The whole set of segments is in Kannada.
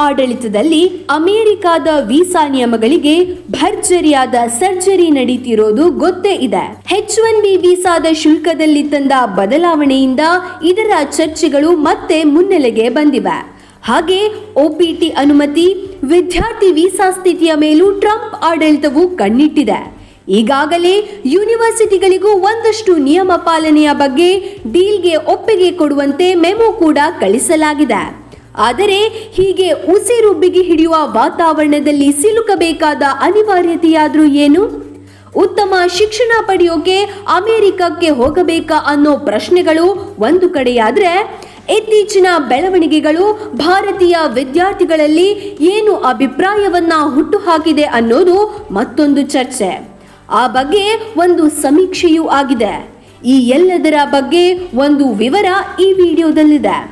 ಆಡಳಿತದಲ್ಲಿ ಅಮೆರಿಕಾದ ವೀಸಾ ನಿಯಮಗಳಿಗೆ ಭರ್ಜರಿಯಾದ ಸರ್ಜರಿ ನಡೀತಿರೋದು ಗೊತ್ತೇ ಇದೆ. ಹೆಚ್ ಒನ್ ಬಿ ವೀಸಾದ ಶುಲ್ಕದಲ್ಲಿ ತಂದ ಬದಲಾವಣೆಯಿಂದ ಇದರ ಚರ್ಚೆಗಳು ಮತ್ತೆ ಮುನ್ನೆಲೆಗೆ ಬಂದಿವೆ. ಹಾಗೆ ಒಪಿಟಿ ಅನುಮತಿ, ವಿದ್ಯಾರ್ಥಿ ವೀಸಾ ಸ್ಥಿತಿಯ ಮೇಲೂ ಟ್ರಂಪ್ ಆಡಳಿತವು ಕಣ್ಣಿಟ್ಟಿದೆ. ಈಗಾಗಲೇ ಯೂನಿವರ್ಸಿಟಿಗಳಿಗೂ ಒಂದಷ್ಟು ನಿಯಮ ಪಾಲನೆಯ ಬಗ್ಗೆ ಡೀಲ್ಗೆ ಒಪ್ಪಿಗೆ ಕೊಡುವಂತೆ ಮೆಮೊ ಕೂಡ ಕಳಿಸಲಾಗಿದೆ. ಆದರೆ ಹೀಗೆ ಉಸಿರು ಬಿಗಿ ಹಿಡಿಯುವ ವಾತಾವರಣದಲ್ಲಿ ಸಿಲುಕಬೇಕಾದ ಅನಿವಾರ್ಯತೆಯಾದರೂ ಏನು? ಉತ್ತಮ ಶಿಕ್ಷಣ ಪಡೆಯೋಕೆ ಅಮೆರಿಕಕ್ಕೆ ಹೋಗಬೇಕಾ ಅನ್ನೋ ಪ್ರಶ್ನೆಗಳು ಒಂದು ಕಡೆಯಾದರೆ, ಇತ್ತೀಚಿನ ಬೆಳವಣಿಗೆಗಳು ಭಾರತೀಯ ವಿದ್ಯಾರ್ಥಿಗಳಲ್ಲಿ ಏನು ಅಭಿಪ್ರಾಯವನ್ನ ಹುಟ್ಟುಹಾಕಿದೆ ಅನ್ನೋದು ಮತ್ತೊಂದು ಚರ್ಚೆ. ಆ ಬಗ್ಗೆ ಒಂದು ಸಮೀಕ್ಷೆಯೂ ಆಗಿದೆ. ಈ ಎಲ್ಲದರ ಬಗ್ಗೆ ಒಂದು ವಿವರ ಈ ವಿಡಿಯೋದಲ್ಲಿದೆ.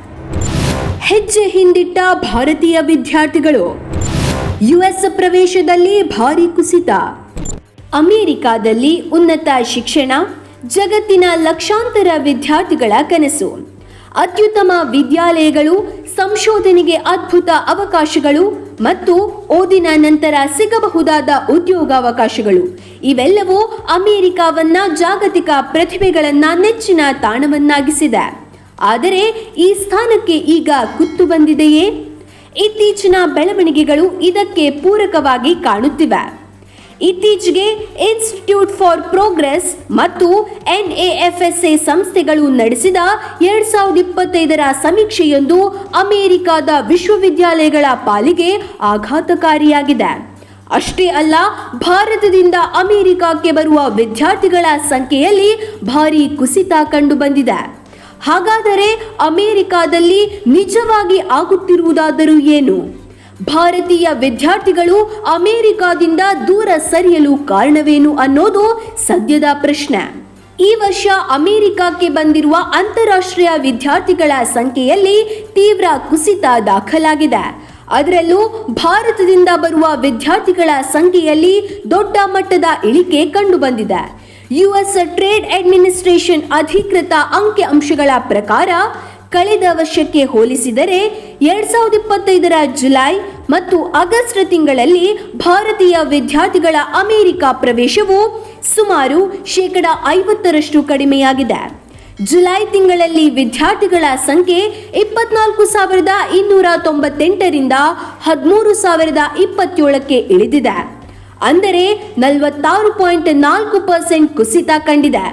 ಹೆಜ್ಜೆ ಹಿಂದಿಟ್ಟ ಭಾರತೀಯ ವಿದ್ಯಾರ್ಥಿಗಳು. ಯುಎಸ್ ಪ್ರವೇಶದಲ್ಲಿ ಭಾರಿ ಕುಸಿತ. ಅಮೆರಿಕಾದಲ್ಲಿ ಉನ್ನತ ಶಿಕ್ಷಣ, ಜಗತ್ತಿನ ಲಕ್ಷಾಂತರ ವಿದ್ಯಾರ್ಥಿಗಳ ಕನಸು. ಅತ್ಯುತ್ತಮ ವಿದ್ಯಾಲಯಗಳು, ಸಂಶೋಧನೆಗೆ ಅದ್ಭುತ ಅವಕಾಶಗಳು ಮತ್ತು ಓದಿನ ನಂತರ ಸಿಗಬಹುದಾದ ಉದ್ಯೋಗಾವಕಾಶಗಳು. ಇವೆಲ್ಲವೂ ಅಮೆರಿಕಾವನ್ನ ಜಾಗತಿಕ ಪ್ರತಿಭೆಗಳನ್ನ ನೆಚ್ಚಿನ ತಾಣವನ್ನಾಗಿಸಿದೆ. ಆದರೆ ಈ ಸ್ಥಾನಕ್ಕೆ ಈಗ ಕುತ್ತು ಬಂದಿದೆಯೇ? ಇತ್ತೀಚಿನ ಬೆಳವಣಿಗೆಗಳು ಇದಕ್ಕೆ ಪೂರಕವಾಗಿ ಕಾಣುತ್ತಿವೆ. ಇತ್ತೀಚೆಗೆ ಇನ್ಸ್ಟಿಟ್ಯೂಟ್ ಫಾರ್ ಪ್ರೋಗ್ರೆಸ್ ಮತ್ತು ಎನ್ಎಎಫ್ಎಸ್ಎ ಸಂಸ್ಥೆಗಳು ನಡೆಸಿದ ಎರಡ್ ಸಾವಿರದ ಇಪ್ಪತ್ತೈದರ ಸಮೀಕ್ಷೆಯೊಂದು ಅಮೆರಿಕದ ವಿಶ್ವವಿದ್ಯಾಲಯಗಳ ಪಾಲಿಗೆ ಆಘಾತಕಾರಿಯಾಗಿದೆ. ಅಷ್ಟೇ ಅಲ್ಲ, ಭಾರತದಿಂದ ಅಮೆರಿಕಕ್ಕೆ ಬರುವ ವಿದ್ಯಾರ್ಥಿಗಳ ಸಂಖ್ಯೆಯಲ್ಲಿ ಭಾರಿ ಕುಸಿತ ಕಂಡುಬಂದಿದೆ. ಹಾಗಾದರೆ ಅಮೆರಿಕಾದಲ್ಲಿ ನಿಜವಾಗಿ ಆಗುತ್ತಿರುವುದಾದರೂ ಏನು? ಭಾರತೀಯ ವಿದ್ಯಾರ್ಥಿಗಳು ಅಮೆರಿಕಾದಿಂದ ದೂರ ಸರಿಯಲು ಕಾರಣವೇನು ಅನ್ನೋದು ಸದ್ಯದ ಪ್ರಶ್ನೆ. ಈ ವರ್ಷ ಅಮೆರಿಕಕ್ಕೆ ಬಂದಿರುವ ಅಂತಾರಾಷ್ಟ್ರೀಯ ವಿದ್ಯಾರ್ಥಿಗಳ ಸಂಖ್ಯೆಯಲ್ಲಿ ತೀವ್ರ ಕುಸಿತ ದಾಖಲಾಗಿದೆ. ಅದರಲ್ಲೂ ಭಾರತದಿಂದ ಬರುವ ವಿದ್ಯಾರ್ಥಿಗಳ ಸಂಖ್ಯೆಯಲ್ಲಿ ದೊಡ್ಡ ಮಟ್ಟದ ಇಳಿಕೆ ಕಂಡುಬಂದಿದೆ. ಯುಎಸ್ ಟ್ರೇಡ್ ಅಡ್ಮಿನಿಸ್ಟ್ರೇಷನ್ ಅಧಿಕೃತ ಅಂಕಿ ಅಂಶಗಳ ಪ್ರಕಾರ ಕಳೆದ ವರ್ಷಕ್ಕೆ ಹೋಲಿಸಿದರೆ ಎರಡ್ ಸಾವಿರದ ಇಪ್ಪತ್ತೈದರ ಜುಲೈ ಮತ್ತು ಆಗಸ್ಟ್ ತಿಂಗಳಲ್ಲಿ ಭಾರತೀಯ ವಿದ್ಯಾರ್ಥಿಗಳ ಅಮೆರಿಕ ಪ್ರವೇಶವು ಸುಮಾರು ಶೇಕಡ ಐವತ್ತರಷ್ಟು ಕಡಿಮೆಯಾಗಿದೆ. ಜುಲೈ ತಿಂಗಳಲ್ಲಿ ವಿದ್ಯಾರ್ಥಿಗಳ ಸಂಖ್ಯೆ ಇಪ್ಪತ್ನಾಲ್ಕು ಸಾವಿರದ ಇನ್ನೂರ ತೊಂಬತ್ತೆಂಟರಿಂದ ಹದಿಮೂರು ಸಾವಿರದ ಇಪ್ಪತ್ತೇಳಕ್ಕೆ ಇಳಿದಿದೆ. ಅಂದರೆ ನಲವತ್ತಾರು ಪಾಯಿಂಟ್ ನಾಲ್ಕು ಪರ್ಸೆಂಟ್ ಕುಸಿತ ಕಂಡಿದೆ.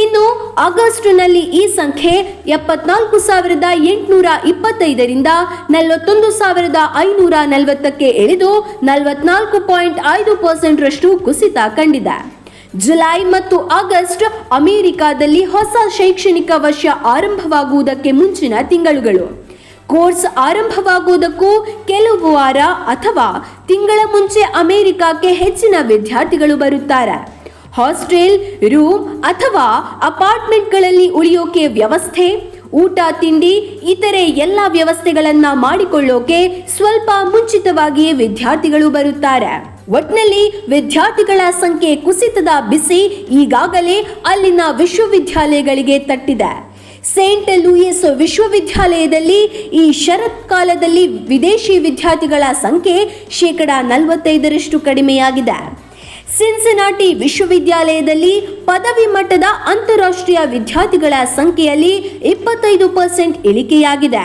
ಇನ್ನು ಆಗಸ್ಟ್ನಲ್ಲಿ ಈ ಸಂಖ್ಯೆ ಎಪ್ಪತ್ನಾಲ್ಕು ಸಾವಿರದ ಎಂಟುನೂರ ಇಪ್ಪತ್ತೈದರಿಂದ ನಲವತ್ತೊಂದು ಸಾವಿರದ ಐನೂರ ನಲವತ್ತಕ್ಕೆ ಇಳಿದು ನಲವತ್ನಾಲ್ಕು ಪಾಯಿಂಟ್ ಐದು ಪರ್ಸೆಂಟ್ ರಷ್ಟು ಕುಸಿತ ಕಂಡಿದೆ. ಜುಲೈ ಮತ್ತು ಆಗಸ್ಟ್ ಅಮೆರಿಕಾದಲ್ಲಿ ಹೊಸ ಶೈಕ್ಷಣಿಕ ವರ್ಷ ಆರಂಭವಾಗುವುದಕ್ಕೆ ಮುಂಚಿನ ತಿಂಗಳುಗಳು. ಕೋರ್ಸ್ ಆರಂಭವಾಗುವುದಕ್ಕೂ ಕೆಲವು ವಾರ ಅಥವಾ ತಿಂಗಳ ಮುಂಚೆ ಅಮೆರಿಕಕ್ಕೆ ಹೆಚ್ಚಿನ ವಿದ್ಯಾರ್ಥಿಗಳು ಬರುತ್ತಾರೆ. ಹಾಸ್ಟೆಲ್, ರೂಮ್ ಅಥವಾ ಅಪಾರ್ಟ್ಮೆಂಟ್ಗಳಲ್ಲಿ ಉಳಿಯೋಕೆ ವ್ಯವಸ್ಥೆ, ಊಟ, ತಿಂಡಿ, ಇತರೆ ಎಲ್ಲ ವ್ಯವಸ್ಥೆಗಳನ್ನ ಮಾಡಿಕೊಳ್ಳೋಕೆ ಸ್ವಲ್ಪ ಮುಂಚಿತವಾಗಿಯೇ ವಿದ್ಯಾರ್ಥಿಗಳು ಬರುತ್ತಾರೆ. ಒಟ್ನಲ್ಲಿ ವಿದ್ಯಾರ್ಥಿಗಳ ಸಂಖ್ಯೆ ಕುಸಿತದ ಬಿಸಿ ಈಗಾಗಲೇ ಅಲ್ಲಿನ ವಿಶ್ವವಿದ್ಯಾಲಯಗಳಿಗೆ ತಟ್ಟಿದೆ. ಸೇಂಟ್ ಲೂಯಿಸ್ ವಿಶ್ವವಿದ್ಯಾಲಯದಲ್ಲಿ ಈ ಶರತ್ಕಾಲದಲ್ಲಿ ವಿದೇಶಿ ವಿದ್ಯಾರ್ಥಿಗಳ ಸಂಖ್ಯೆ ಶೇಕಡ ನಲವತ್ತೈದರಷ್ಟು ಕಡಿಮೆಯಾಗಿದೆ. ಸಿನ್ಸಿನಾಟಿ ವಿಶ್ವವಿದ್ಯಾಲಯದಲ್ಲಿ ಪದವಿ ಮಟ್ಟದ ಅಂತಾರಾಷ್ಟ್ರೀಯ ವಿದ್ಯಾರ್ಥಿಗಳ ಸಂಖ್ಯೆಯಲ್ಲಿ ಇಪ್ಪತ್ತೈದು ಪರ್ಸೆಂಟ್ ಇಳಿಕೆಯಾಗಿದೆ.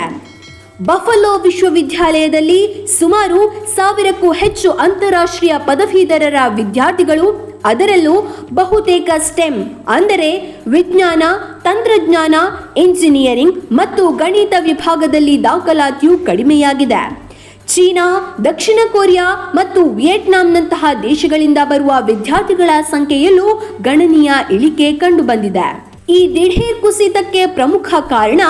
ಬಫಲೋ ವಿಶ್ವವಿದ್ಯಾಲಯದಲ್ಲಿ ಸುಮಾರು ಸಾವಿರಕ್ಕೂ ಹೆಚ್ಚು ಅಂತಾರಾಷ್ಟ್ರೀಯ ಪದವೀಧರರ ವಿದ್ಯಾರ್ಥಿಗಳು ಅದರಲ್ಲೂ ಬಹುತೇಕ ಸ್ಟೆಮ್, ಅಂದರೆ ವಿಜ್ಞಾನ, ತಂತ್ರಜ್ಞಾನ, ಇಂಜಿನಿಯರಿಂಗ್ ಮತ್ತು ಗಣಿತ ವಿಭಾಗದಲ್ಲಿ ದಾಖಲಾತಿಯು ಕಡಿಮೆಯಾಗಿದೆ. ಚೀನಾ, ದಕ್ಷಿಣ ಕೊರಿಯಾ ಮತ್ತು ವಿಯೆಟ್ನಾಂನಂತಹ ದೇಶಗಳಿಂದ ಬರುವ ವಿದ್ಯಾರ್ಥಿಗಳ ಸಂಖ್ಯೆಯಲ್ಲೂ ಗಣನೀಯ ಇಳಿಕೆ ಕಂಡುಬಂದಿದೆ. ಈ ದಿಢೀರ್ ಕುಸಿತಕ್ಕೆ ಪ್ರಮುಖ ಕಾರಣ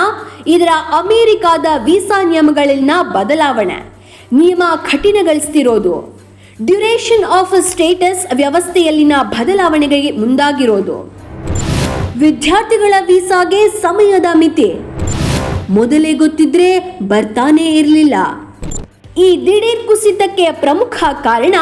ಇದರ ಅಮೆರಿಕಾದ ವೀಸಾ ನಿಯಮಗಳಲ್ಲಿನ ಬದಲಾವಣೆ. ನಿಯಮ ಕಠಿಣಗೊಳಿಸ್ತಿರೋದು. ಡ್ಯುರೇಷನ್ ಆಫ್ ಸ್ಟೇಟಸ್ ವ್ಯವಸ್ಥೆಯಲ್ಲಿನ ಬದಲಾವಣೆಗೆ ಮುಂದಾಗಿರೋದು. ವಿದ್ಯಾರ್ಥಿಗಳ ವೀಸಾಗೆ ಸಮಯದ ಮಿತಿ. ಮೊದಲೇ ಗೊತ್ತಿದ್ರೆ ಬರ್ತಾನೇ ಇರಲಿಲ್ಲ. ಈ ದಿಢೀರ್ ಕುಸಿತಕ್ಕೆ ಪ್ರಮುಖ ಕಾರಣ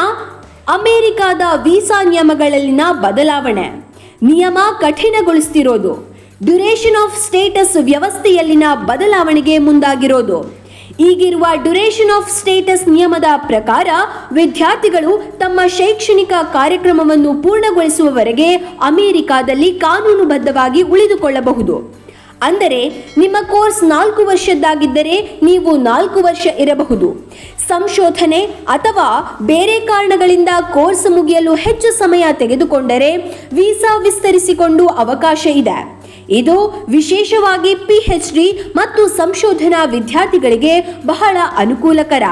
ಅಮೆರಿಕಾದ ವೀಸಾ ನಿಯಮಗಳಲ್ಲಿನ ಬದಲಾವಣೆ. ನಿಯಮ ಕಠಿಣಗೊಳಿಸ್ತಿರೋದು. ಡ್ಯುರೇಷನ್ ಆಫ್ ಸ್ಟೇಟಸ್ ವ್ಯವಸ್ಥೆಯಲ್ಲಿನ ಬದಲಾವಣೆಗೆ ಮುಂದಾಗಿರೋದು. ಈಗಿರುವ ಡ್ಯುರೇಷನ್ ಆಫ್ ಸ್ಟೇಟಸ್ ನಿಯಮದ ಪ್ರಕಾರ ವಿದ್ಯಾರ್ಥಿಗಳು ತಮ್ಮ ಶೈಕ್ಷಣಿಕ ಕಾರ್ಯಕ್ರಮವನ್ನು ಪೂರ್ಣಗೊಳಿಸುವವರೆಗೆ ಅಮೆರಿಕಾದಲ್ಲಿ ಕಾನೂನುಬದ್ಧವಾಗಿ ಉಳಿದುಕೊಳ್ಳಬಹುದು. ಅಂದರೆ ನಿಮ್ಮ ಕೋರ್ಸ್ ನಾಲ್ಕು ವರ್ಷದ್ದಾಗಿದ್ದರೆ ನೀವು ನಾಲ್ಕು ವರ್ಷ ಇರಬಹುದು. ಸಂಶೋಧನೆ ಅಥವಾ ಬೇರೆ ಕಾರಣಗಳಿಂದ ಕೋರ್ಸ್ ಮುಗಿಯಲು ಹೆಚ್ಚು ಸಮಯ ತೆಗೆದುಕೊಂಡರೆ ವೀಸಾ ವಿಸ್ತರಿಸಿಕೊಂಡು ಅವಕಾಶ ಇದೆ. ಇದು ವಿಶೇಷವಾಗಿ ಪಿಎಚ್ಡಿ ಮತ್ತು ಸಂಶೋಧನಾ ವಿದ್ಯಾರ್ಥಿಗಳಿಗೆ ಬಹಳ ಅನುಕೂಲಕರ.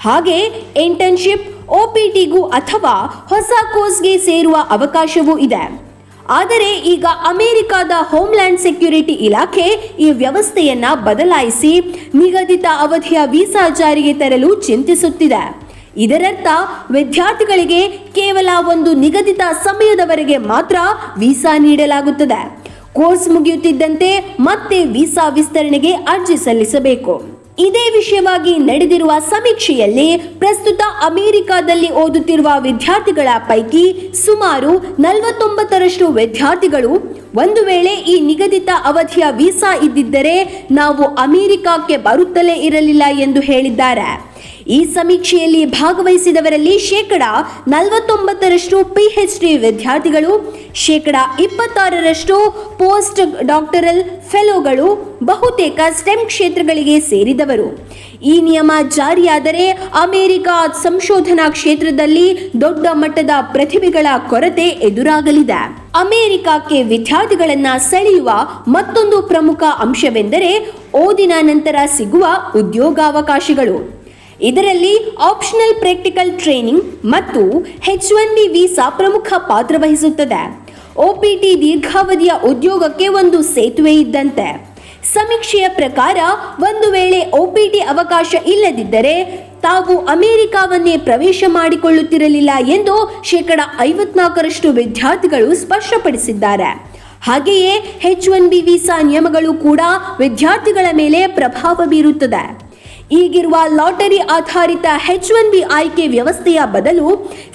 ಹಾಗೆ ಇಂಟರ್ನ್ಶಿಪ್ ಓಪಿಟಿಗೂ ಅಥವಾ ಹೊಸ ಕೋರ್ಸ್ಗೆ ಸೇರುವ ಅವಕಾಶವೂ ಇದೆ. ಆದರೆ ಈಗ ಅಮೆರಿಕದ ಹೋಮ್ಲ್ಯಾಂಡ್ ಸೆಕ್ಯುರಿಟಿ ಇಲಾಖೆ ಈ ವ್ಯವಸ್ಥೆಯನ್ನ ಬದಲಾಯಿಸಿ ನಿಗದಿತ ಅವಧಿಯ ವೀಸಾ ಜಾರಿಗೆ ತರಲು ಚಿಂತಿಸುತ್ತಿದೆ. ಇದರರ್ಥ ವಿದ್ಯಾರ್ಥಿಗಳಿಗೆ ಕೇವಲ ಒಂದು ನಿಗದಿತ ಸಮಯದವರೆಗೆ ಮಾತ್ರ ವೀಸಾ ನೀಡಲಾಗುತ್ತದೆ. ಕೋರ್ಸ್ ಮುಗಿಯುತ್ತಿದ್ದಂತೆ ಮತ್ತೆ ವೀಸಾ ವಿಸ್ತರಣೆಗೆ ಅರ್ಜಿ ಸಲ್ಲಿಸಬೇಕು. ಇದೇ ವಿಷಯವಾಗಿ ನಡೆದಿರುವ ಸಮೀಕ್ಷೆಯಲ್ಲಿ ಪ್ರಸ್ತುತ ಅಮೆರಿಕಾದಲ್ಲಿ ಓದುತ್ತಿರುವ ವಿದ್ಯಾರ್ಥಿಗಳ ಪೈಕಿ ಸುಮಾರು ನಲವತ್ತೊಂಬತ್ತರಷ್ಟು ವಿದ್ಯಾರ್ಥಿಗಳು ಒಂದು ವೇಳೆ ಈ ನಿಗದಿತ ಅವಧಿಯ ವೀಸಾ ಇದ್ದಿದ್ದರೆ ನಾವು ಅಮೆರಿಕಕ್ಕೆ ಬರುತ್ತಲೇ ಇರಲಿಲ್ಲ ಎಂದು ಹೇಳಿದ್ದಾರೆ. ಈ ಸಮೀಕ್ಷೆಯಲ್ಲಿ ಭಾಗವಹಿಸಿದವರಲ್ಲಿ ಶೇಕಡ ನಲವತ್ತೊಂಬತ್ತರಷ್ಟು ಪಿಎಚ್ ಡಿ ವಿದ್ಯಾರ್ಥಿಗಳು, ಶೇಕಡ ಇಪ್ಪತ್ತಾರರಷ್ಟು ಪೋಸ್ಟ್ ಡಾಕ್ಟರಲ್ ಫೆಲೋಗಳು, ಬಹುತೇಕ ಸ್ಟೆಮ್ ಕ್ಷೇತ್ರಗಳಿಗೆ ಸೇರಿದವರು. ಈ ನಿಯಮ ಜಾರಿಯಾದರೆ ಅಮೆರಿಕ ಸಂಶೋಧನಾ ಕ್ಷೇತ್ರದಲ್ಲಿ ದೊಡ್ಡ ಮಟ್ಟದ ಪ್ರತಿಭೆಗಳ ಕೊರತೆ ಎದುರಾಗಲಿದೆ. ಅಮೆರಿಕಕ್ಕೆ ವಿದ್ಯಾರ್ಥಿಗಳನ್ನ ಸೆಳೆಯುವ ಮತ್ತೊಂದು ಪ್ರಮುಖ ಅಂಶವೆಂದರೆ ಓದಿನ ನಂತರ ಸಿಗುವ ಉದ್ಯೋಗಾವಕಾಶಗಳು. ಇದರಲ್ಲಿ ಆಪ್ಷನಲ್ ಪ್ರಾಕ್ಟಿಕಲ್ ಟ್ರೈನಿಂಗ್ ಮತ್ತು ಹೆಚ್ ಒನ್ ಬಿ ವೀಸಾ ಪ್ರಮುಖ ಪಾತ್ರ ವಹಿಸುತ್ತದೆ. ಒಪಿಟಿ ದೀರ್ಘಾವಧಿಯ ಉದ್ಯೋಗಕ್ಕೆ ಒಂದು ಸೇತುವೆ ಇದ್ದಂತೆ. ಸಮೀಕ್ಷೆಯ ಪ್ರಕಾರ, ಒಂದು ವೇಳೆ ಒಪಿಟಿ ಅವಕಾಶ ಇಲ್ಲದಿದ್ದರೆ ತಾವು ಅಮೆರಿಕಾವನ್ನೇ ಪ್ರವೇಶ ಮಾಡಿಕೊಳ್ಳುತ್ತಿರಲಿಲ್ಲ ಎಂದು ಶೇಕಡ ಐವತ್ನಾಲ್ಕರಷ್ಟು ವಿದ್ಯಾರ್ಥಿಗಳು ಸ್ಪಷ್ಟಪಡಿಸಿದ್ದಾರೆ. ಹಾಗೆಯೇ ಹೆಚ್ ಒನ್ ಬಿ ವೀಸಾ ನಿಯಮಗಳು ಕೂಡ ವಿದ್ಯಾರ್ಥಿಗಳ ಮೇಲೆ ಪ್ರಭಾವ ಬೀರುತ್ತದೆ. ಈಗಿರುವ ಲಾಟರಿ ಆಧಾರಿತ ಹೆಚ್ ಒನ್ ಬಿ ಆಯ್ಕೆ ವ್ಯವಸ್ಥೆಯ ಬದಲು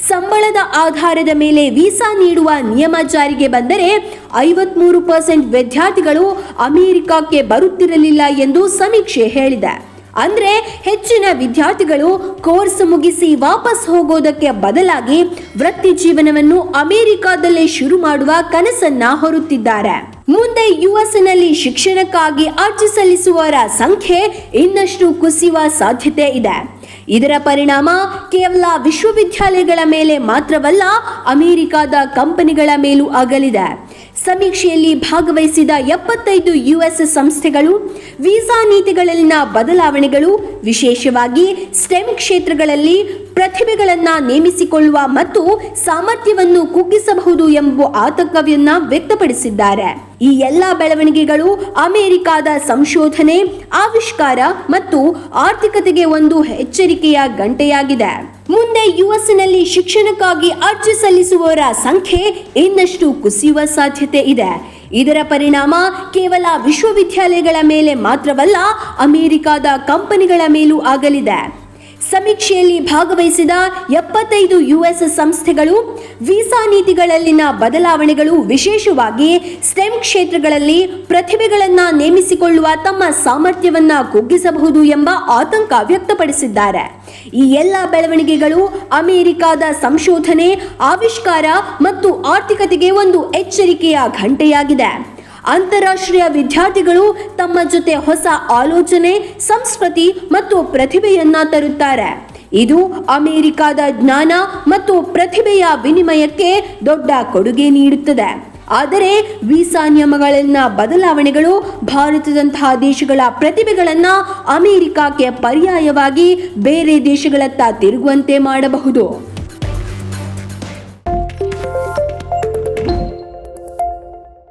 ಸಂಬಳದ ಆಧಾರದ ಮೇಲೆ ವೀಸಾ ನೀಡುವ ನಿಯಮ ಜಾರಿಗೆ ಬಂದರೆ ಐವತ್ಮೂರು ಪರ್ಸೆಂಟ್ ವಿದ್ಯಾರ್ಥಿಗಳು ಅಮೆರಿಕಕ್ಕೆ ಬರುತ್ತಿರಲಿಲ್ಲ ಎಂದು ಸಮೀಕ್ಷೆ ಹೇಳಿದೆ. ಅಂದ್ರೆ ಹೆಚ್ಚಿನ ವಿದ್ಯಾರ್ಥಿಗಳು ಕೋರ್ಸ್ ಮುಗಿಸಿ ವಾಪಸ್ ಹೋಗೋದಕ್ಕೆ ಬದಲಾಗಿ ವೃತ್ತಿ ಜೀವನವನ್ನು ಅಮೆರಿಕಾದಲ್ಲೇ ಶುರು ಮಾಡುವ ಕನಸನ್ನ ಹೊರುತ್ತಿದ್ದಾರೆ. ಮುಂದೆ ಯುಎಸ್ನಲ್ಲಿ ಶಿಕ್ಷಣಕ್ಕಾಗಿ ಅರ್ಜಿ ಸಲ್ಲಿಸುವವರ ಸಂಖ್ಯೆ ಇನ್ನಷ್ಟು ಕುಸಿಯುವ ಸಾಧ್ಯತೆ ಇದೆ. ಇದರ ಪರಿಣಾಮ ಕೇವಲ ವಿಶ್ವವಿದ್ಯಾಲಯಗಳ ಮೇಲೆ ಮಾತ್ರವಲ್ಲ ಅಮೆರಿಕಾದ ಕಂಪನಿಗಳ ಮೇಲೂ ಆಗಲಿದೆ ಸಮೀಕ್ಷೆಯಲ್ಲಿ ಭಾಗವಹಿಸಿದ ಎಪ್ಪತ್ತೈದು ಯುಎಸ್ ಸಂಸ್ಥೆಗಳು ವೀಸಾ ನೀತಿಗಳಲ್ಲಿನ ಬದಲಾವಣೆಗಳು ವಿಶೇಷವಾಗಿ ಸ್ಟೆಮ್ ಕ್ಷೇತ್ರಗಳಲ್ಲಿ ಪ್ರತಿಭೆಗಳನ್ನ ನೇಮಿಸಿಕೊಳ್ಳುವ ಮತ್ತು ಸಾಮರ್ಥ್ಯವನ್ನು ಕುಗ್ಗಿಸಬಹುದು ಎಂಬ ಆತಂಕವನ್ನ ವ್ಯಕ್ತಪಡಿಸಿದ್ದಾರೆ. ಈ ಎಲ್ಲ ಬೆಳವಣಿಗೆಗಳು ಅಮೆರಿಕದ ಸಂಶೋಧನೆ, ಆವಿಷ್ಕಾರ ಮತ್ತು ಆರ್ಥಿಕತೆಗೆ ಒಂದು ಎಚ್ಚರಿಕೆಯ ಗಂಟೆಯಾಗಿದೆ. ಮುಂದೆ ಯುಎಸ್ನಲ್ಲಿ ಶಿಕ್ಷಣಕ್ಕಾಗಿ ಅರ್ಜಿ ಸಲ್ಲಿಸುವವರ ಸಂಖ್ಯೆ ಇನ್ನಷ್ಟು ಕುಸಿಯುವ ಸಾಧ್ಯತೆ ಇದೆ. ಇದರ ಪರಿಣಾಮ ಕೇವಲ ವಿಶ್ವವಿದ್ಯಾಲಯಗಳ ಮೇಲೆ ಮಾತ್ರವಲ್ಲ, ಅಮೆರಿಕದ ಕಂಪನಿಗಳ ಮೇಲೂ ಆಗಲಿದೆ. ಸಮೀಕ್ಷೆಯಲ್ಲಿ ಭಾಗವಹಿಸಿದ ಎಪ್ಪತ್ತೈದು ಯುಎಸ್ ಸಂಸ್ಥೆಗಳು, ವೀಸಾ ನೀತಿಗಳಲ್ಲಿನ ಬದಲಾವಣೆಗಳು ವಿಶೇಷವಾಗಿ ಸ್ಟೆಮ್ ಕ್ಷೇತ್ರಗಳಲ್ಲಿ ಪ್ರತಿಭೆಗಳನ್ನು ನೇಮಿಸಿಕೊಳ್ಳುವ ತಮ್ಮ ಸಾಮರ್ಥ್ಯವನ್ನು ಕುಗ್ಗಿಸಬಹುದು ಎಂಬ ಆತಂಕ ವ್ಯಕ್ತಪಡಿಸಿದ್ದಾರೆ. ಈ ಎಲ್ಲ ಬೆಳವಣಿಗೆಗಳು ಅಮೆರಿಕದ ಸಂಶೋಧನೆ, ಆವಿಷ್ಕಾರ ಮತ್ತು ಆರ್ಥಿಕತೆಗೆ ಒಂದು ಎಚ್ಚರಿಕೆಯ ಘಂಟೆಯಾಗಿದೆ. ಅಂತಾರಾಷ್ಟ್ರೀಯ ವಿದ್ಯಾರ್ಥಿಗಳು ತಮ್ಮ ಜೊತೆ ಹೊಸ ಆಲೋಚನೆ, ಸಂಸ್ಕೃತಿ ಮತ್ತು ಪ್ರತಿಭೆಯನ್ನ ತರುತ್ತಾರೆ. ಇದು ಅಮೆರಿಕದ ಜ್ಞಾನ ಮತ್ತು ಪ್ರತಿಭೆಯ ವಿನಿಮಯಕ್ಕೆ ದೊಡ್ಡ ಕೊಡುಗೆ ನೀಡುತ್ತದೆ. ಆದರೆ ವೀಸಾ ನಿಯಮಗಳಲ್ಲಿನ ಬದಲಾವಣೆಗಳು ಭಾರತದಂತಹ ದೇಶಗಳ ಪ್ರತಿಭೆಗಳನ್ನ ಅಮೆರಿಕಕ್ಕೆ ಪರ್ಯಾಯವಾಗಿ ಬೇರೆ ದೇಶಗಳತ್ತ ತಿರುಗುವಂತೆ ಮಾಡಬಹುದು.